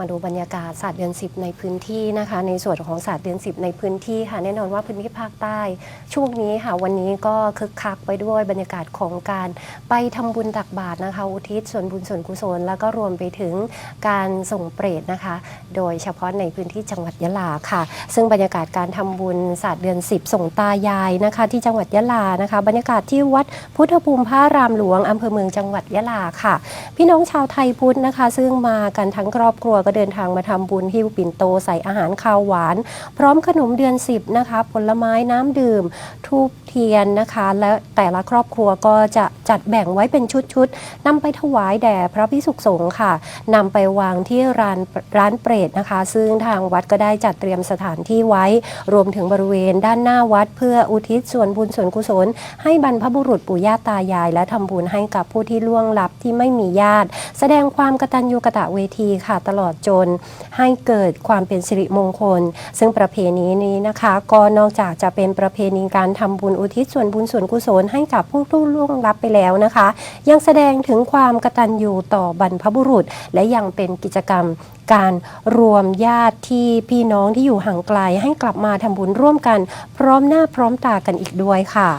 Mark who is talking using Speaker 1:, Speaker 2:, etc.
Speaker 1: มาดูบรรยากาศศาสตร์เดือน 10 ในพื้นที่นะคะ ในส่วนของศาสตร์เดือน 10 ในพื้นที่ค่ะแน่นอนว่าพื้นที่ภาคใต้ ช่วงนี้ค่ะวันนี้ก็คึกคักไปด้วยบรรยากาศของการไปทำบุญตักบาตรนะคะ อุทิศส่วนบุญส่วนกุศล แล้วก็รวมไปถึงการส่งเปรตนะคะ โดยเฉพาะในพื้นที่จังหวัดยะลาค่ะ ซึ่งบรรยากาศการทำบุญศาสตร์เดือน 10 ส่งตายายนะคะ ที่จังหวัดยะลานะคะ บรรยากาศที่วัดพุทธภูมิพระรามหลวงอำเภอเมืองจังหวัดยะลาค่ะ พี่น้องชาวไทยพุทธนะคะ ซึ่งมากันทั้งครอบครัวก็เดินทางมาทำบุญหิ้วปิ่นโตใส่อาหารคาวหวาน พร้อมขนมเดือน 10 นะคะ ผลไม้น้ำดื่มทูบเทียนนะคะ และแต่ละครอบครัวก็จะจัดแบ่งไว้เป็นชุดๆนำไปถวายแด่พระพิสุขสงฆ์ค่ะนำไปวางที่ร้านร้านเปรตนะคะ ซึ่งทางวัดก็ได้จัดเตรียมสถานที่ไว้ รวมถึงบริเวณด้านหน้าวัด เพื่ออุทิศส่วนบุญส่วนกุศล ให้บรรพบุรุษปู่ย่าตายาย และทำบุญให้กับผู้ที่ล่วงลับที่ไม่มีญาติ แสดงความกตัญญูกตเวทีค่ะ ตลอดจน ให้เกิดความเป็นสิริมงคล ซึ่งประเพณีนี้นะคะ ก็นอกจากจะเป็นประเพณีการทำบุญอุทิศส่วนบุญส่วนกุศลให้กับผู้ที่ล่วงลับไปแล้วนะคะ ยังแสดงถึงความกตัญญูต่อบรรพบุรุษ และยังเป็นกิจกรรมการรวมญาติที่พี่น้องที่อยู่ห่างไกลให้กลับมาทำบุญร่วมกัน พร้อมหน้าพร้อมตากันอีกด้วยค่ะ